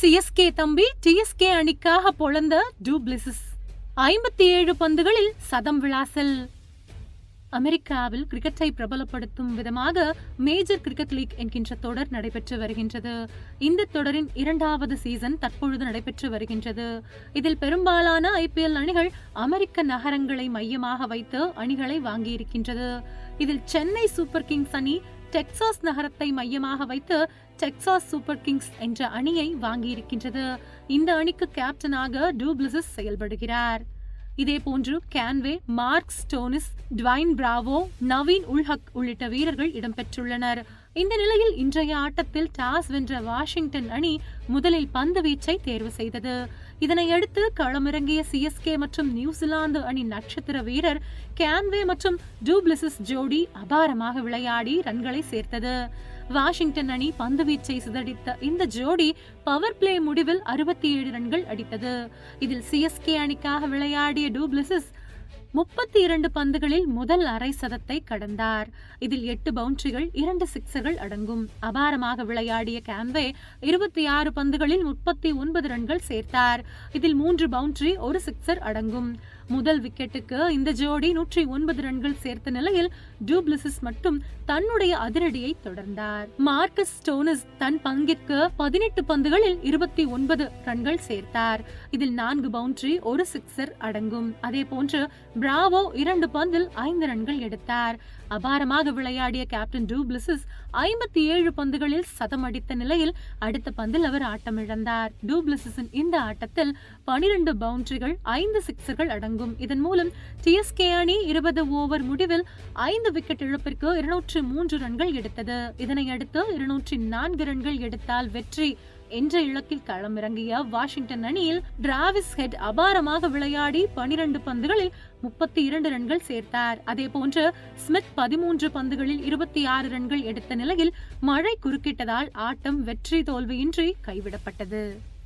CSK தம்பி TSK அணிக்காக பொழந்த du Plessis ஐம்பத்தி ஏழு பந்துகளில் சதம் விளாசல். அமெரிக்காவில் கிரிக்கெட்டை பிரபலப்படுத்தும் விதமாக மேஜர் கிரிக்கெட் லீக் என்கின்ற தொடர் நடைபெற்று வருகின்றது. இந்த தொடரின் இரண்டாவது சீசன் தற்பொழுது நடைபெற்று வருகின்றது. இதில் பெரும்பாலான ஐபிஎல் அணிகள் அமெரிக்க நகரங்களை மையமாக வைத்து அணிகளை வாங்கியிருக்கின்றது. இதில் சென்னை சூப்பர் கிங்ஸ் அணி டெக்சாஸ் நகரத்தை மையமாக வைத்து டெக்சாஸ் சூப்பர் கிங்ஸ் என்ற அணியை வாங்கியிருக்கின்றது. இந்த அணிக்கு கேப்டனாக டூப்ளிசிஸ் செயல்படுகிறார். இதே போன்று Conway Marcus Stoinis Dwayne Bravo Naveen ul-Haq உள்ளிட்ட வீரர்கள் இடம்பெற்றுள்ளனர். இந்த நிலையில் இன்றைய ஆட்டத்தில் டாஸ் வென்ற வாஷிங்டன் அணி முதலில் பந்து வீச்சை தேர்வு செய்தது. இதனையடுத்து களமிறங்கிய சிஎஸ்கே மற்றும் நியூசிலாந்து அணி நட்சத்திர வீரர் கேன்வே மற்றும் டூப்ளிசிஸ் ஜோடி அபாரமாக விளையாடி ரன்களை சேர்த்தது. வாஷிங்டன் அணி பந்து வீச்சை சிதறடித்த இந்த ஜோடி பவர் பிளே முடிவில் அறுபத்தி ஏழு ரன்கள் அடித்தது. இதில் சிஎஸ்கே அணிக்காக விளையாடிய டூப்ளிசிஸ் முப்பத்தி இரண்டு பந்துகளில் முதல் அரை சதத்தை கடந்தார். இதில் எட்டு பவுண்டரிகள் இரண்டு சிக்ஸர்கள் அடங்கும். அபாரமாக விளையாடிய கேம்வே இருபத்தி ஆறு பந்துகளில் முப்பத்தி ஒன்பது ரன்கள் சேர்த்தார். இதில் மூன்று பவுண்டரி ஒரு சிக்ஸர் அடங்கும். முதல் விக்கெட்டுக்கு இந்த ஜோடி நூற்றி ஒன்பது ரன்கள் சேர்த்த நிலையில் டூப்ளிசிஸ் மட்டும் தன்னுடைய அதிரடியை தொடர்ந்தார். மார்க்கஸ் ஸ்டோனஸ் தன் பங்கிற்கு பதினெட்டு பந்துகளில் இருபத்தி ஒன்பது ரன்கள் சேர்த்தார். இதில் நான்கு பவுண்டரி ஒரு சிக்ஸர் அடங்கும். அதே போன்று பிராவோ இரண்டு பந்தில் ஐந்து ரன்கள் எடுத்தார். அபாரமாக விளையாடிய கேப்டன் டூப்ளிசிஸ் ஐம்பத்தி ஏழு பந்துகளில் சதம் அடித்த நிலையில் அடுத்த பந்தில் அவர் ஆட்டமிழந்தார். டூப்ளிசிஸின் இந்த ஆட்டத்தில் பனிரெண்டு பவுண்டரிகள் ஐந்து சிக்ஸர்கள் அடங்கும். இதன் மூலம் டிஎஸ்கே அணி இருபது ஓவர் முடிவில் ஐந்து விக்கெட் இழப்பிற்கு இருநூற்று மூன்று ரன்கள் எடுத்தது. இதனையடுத்து இருநூற்றி நான்கு ரன்கள் எடுத்தால் வெற்றி என்ற இலக்கில் களமிறங்கிய வாஷிங்டன் அணியில் டிராவிஸ் ஹெட் அபாரமாக விளையாடி பனிரெண்டு பந்துகளில் முப்பத்தி இரண்டு ரன்கள் சேர்த்தார். அதே போன்று ஸ்மித் பதிமூன்று பந்துகளில் இருபத்தி ஆறு ரன்கள் எடுத்த நிலையில் மழை குறுக்கிட்டதால் ஆட்டம் வெற்றி தோல்வியின்றி கைவிடப்பட்டது.